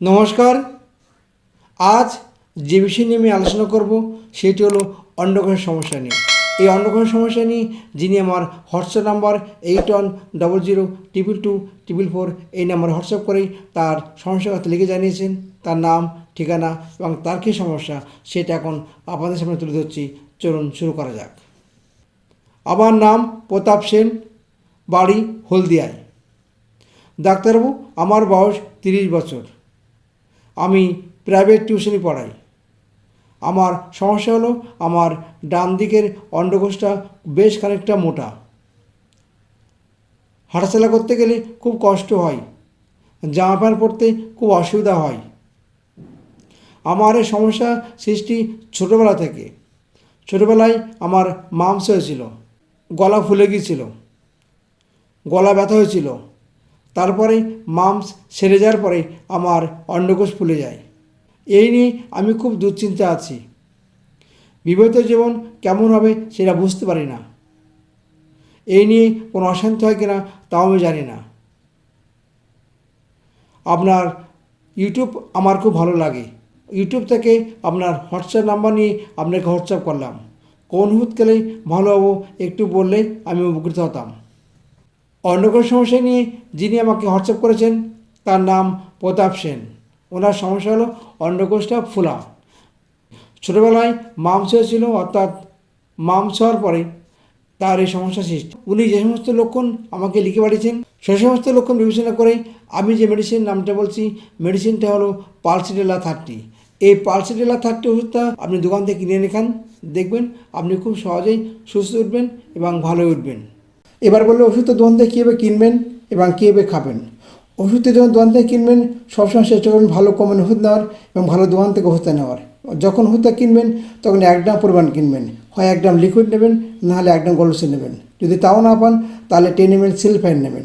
নমস্কার। আজ যে বিষয় নিয়ে আমি আলোচনা করব, সেটি হলো অন্ডকোষের সমস্যা নিয়ে। এই অন্ডকোষের সমস্যা নিয়ে যিনি আমার WhatsApp number eight one double zero triple two triple four এই নাম্বারে হোয়াটসঅ্যাপ করেই তার সমস্যার কথা লিখে জানিয়েছেন। তার নাম, ঠিকানা এবং তার কী সমস্যা, সেটা এখন আপনাদের সামনে তুলে ধরছি। চলুন শুরু করা যাক। আমার নাম প্রতাপ সেন, বাড়ি হলদিয়ায়। ডাক্তারবাবু, আমার বয়স তিরিশ বছর। আমি প্রাইভেট টিউশনি পড়াই। আমার সমস্যা হলো আমার ডান দিকের অন্ডকোষটা বেশ খানিকটা মোটা। হাঁটাচলা করতে গেলে খুব কষ্ট হয়। জামা প্যান্ট পরতে খুব অসুবিধা হয়। আমার এই সমস্যা সৃষ্টি ছোটোবেলা থেকে। ছোটোবেলায় আমার মাংস হয়েছিল। গলা ফুলে গিয়েছিল। গলা ব্যথা হয়েছিল। তারপরে মামস সেরে যাওয়ার পরে আমার অন্ডকোষ ফুলে যায়। এই নিয়ে আমি খুব দুশ্চিন্তা আছি। বিবাহিত জীবন কেমন হবে সেটা বুঝতে পারি না। এই নিয়ে কোনো অশান্তি হয় কিনা তাও আমি জানি না। আপনার ইউটিউব আমার খুব ভালো লাগে। ইউটিউব থেকে আপনার হোয়াটসঅ্যাপ নাম্বার নিয়ে আপনাকে হোয়াটসঅ্যাপ করলাম। কোন হুত গেলে ভালো হব একটু বললে আমি উপকৃত হতাম। অন্ডকোষ সমস্যা নিয়ে যিনি আমাকে হোয়াটসঅ্যাপ করেছেন, তার নাম প্রতাপ সেন। ওনার সমস্যা হলো অন্ডকোষটা ফোলা। ছোটোবেলায় মাংস হয়েছিল অর্থাৎ মাংস হওয়ার পরে তার এই সমস্যা সৃষ্টি। উনি যে সমস্ত লক্ষণ আমাকে লিখে পাঠিয়েছেন সেই সমস্ত লক্ষণ বিবেচনা করে আমি যে মেডিসিন নামটা বলছি মেডিসিনটা হলো পালসিডেলা থার্টি এই পালসিডেলা থার্টি ওষুধটা আপনি দোকান থেকে কিনে নিয়ে খান, দেখবেন আপনি খুব সহজেই সুস্থ উঠবেন এবং ভালো উঠবেন। এবার বললে, ওষুধের থেকে কীভাবে কিনবেন এবং কীভাবে খাবেন? ওষুধটা যখন দোকান কিনবেন, সবসময় চেষ্টা করবেন ভালো কোম্পানির ওষুধ নেওয়ার এবং ভালো দোকান থেকে ওষুধটা নেওয়ার। যখন ওষুধটা কিনবেন, তখন এক গ্রাম পরিমাণ কিনবেন। হয় এক গ্রাম লিকুইড নেবেন নাহলে এক গ্রাম গলুসে নেবেন। যদি তাও না পান, তাহলে টেন এম এল সিলফাইন নেবেন।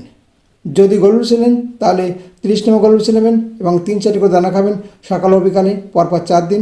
যদি গলুসে নেন, তাহলে তিরিশ নম্বর গলুসে নেবেন এবং তিন চারটি করে দানা খাবেন সকাল ও বিকালে, পরপর চার দিন।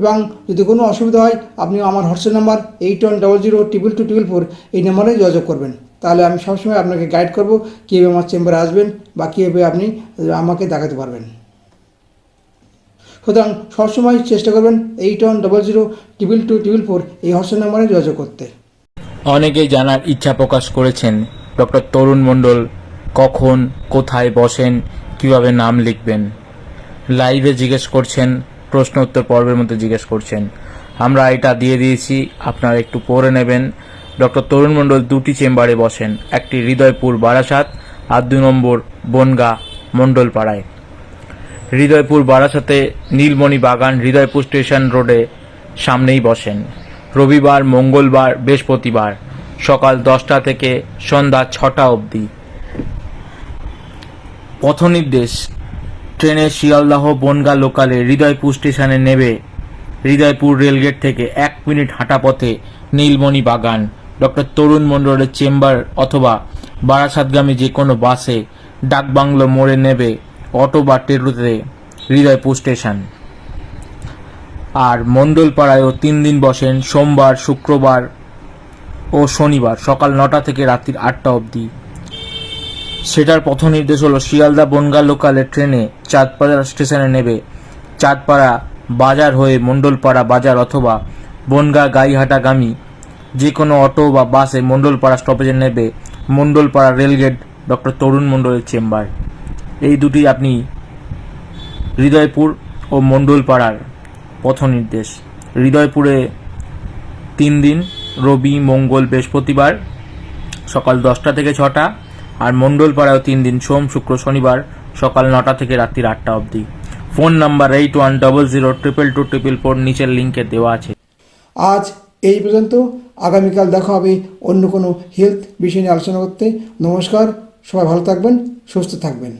এবং যদি কোনো অসুবিধা হয়, আপনি আমার WhatsApp number eight one double zero triple two triple four এই নাম্বারে যোগাযোগ করবেন। তাহলে আমি সবসময় আপনাকে গাইড করব কীভাবে আমার চেম্বারে আসবেন বা কীভাবে আপনি আমাকে দেখাতে পারবেন। সুতরাং সবসময় চেষ্টা করবেন eight one double zero triple two triple four এই হোয়াটসঅ্যাপ নাম্বারে যোগাযোগ করতে। অনেকেই জানার ইচ্ছা প্রকাশ করেছেন, ডক্টর তরুণ মণ্ডল কখন, কোথায় বসেন, কীভাবে নাম লিখবেন। লাইভে জিজ্ঞেস করছেন প্রশ্ন উত্তর পর্বের মধ্যে জিজ্ঞেস করছেন। আমরা এটা দিয়ে দিয়েছি, আপনারা একটু পড়ে নেবেন। ডক্টর তরুণ মণ্ডল দুটি চেম্বারে বসেন, একটি হৃদয়পুর বারাসাত আর দু নম্বর বনগা মণ্ডলপাড়ায়। হৃদয়পুর বারাসাতে নীলমণি বাগান হৃদয়পুর স্টেশন রোডে সামনেই বসেন। রবিবার, মঙ্গলবার, বৃহস্পতিবার, সকাল দশটা থেকে সন্ধ্যা ছটা অবধি। পথনির্দেশ ট্রেনে শিয়ালদাহ বনগা লোকালে হৃদয়পুর স্টেশনে নেবে হৃদয়পুর রেলগেট থেকে এক মিনিট হাঁটা পথে নীলমণি বাগান। ডক্টর তরুণ মণ্ডলের চেম্বার অথবা বারাসাতগামী যে কোনো বাসে ডাকবাংলো মোড়ে নেবে অটো বা টেরোতে হৃদয়পুর স্টেশন। আর মণ্ডলপাড়ায়ও তিন দিন বসেন সোমবার, শুক্রবার ও শনিবার সকাল নটা থেকে রাত্রির আটটা অবধি। সেটার পথ নির্দেশ হলো শিয়ালদা বনগা লোকালের ট্রেনে চাঁদপাড়া স্টেশনে নেবে। চাঁদপাড়া বাজার হয়ে মণ্ডলপাড়া বাজার অথবা বনগা গাইহাটাগামী। যে কোনো অটো বা বাসে মণ্ডলপাড়া স্টপেজে নেবে। মণ্ডলপাড়া রেলগেট ডক্টর তরুণ মণ্ডলের চেম্বার। এই দুটি আপনি হৃদয়পুর ও মণ্ডলপাড়ার পথ নির্দেশ। হৃদয়পুরে তিন দিন, রবি, মঙ্গল, বৃহস্পতিবার সকাল দশটা থেকে ছটা আর মণ্ডলপাড়াও তিন দিন সোম, শুক্র, শনিবার সকাল নটা থেকে রাত্রির আটটা অবধি। Phone number eight one double zero triple two triple four নিচের লিঙ্কে দেওয়া আছে। আজ এই পর্যন্ত। আগামীকাল দেখা হবে অন্য কোনো হেলথ বিষয় নিয়ে আলোচনা করতে। নমস্কার, সবাই ভালো থাকবেন, সুস্থ থাকবেন।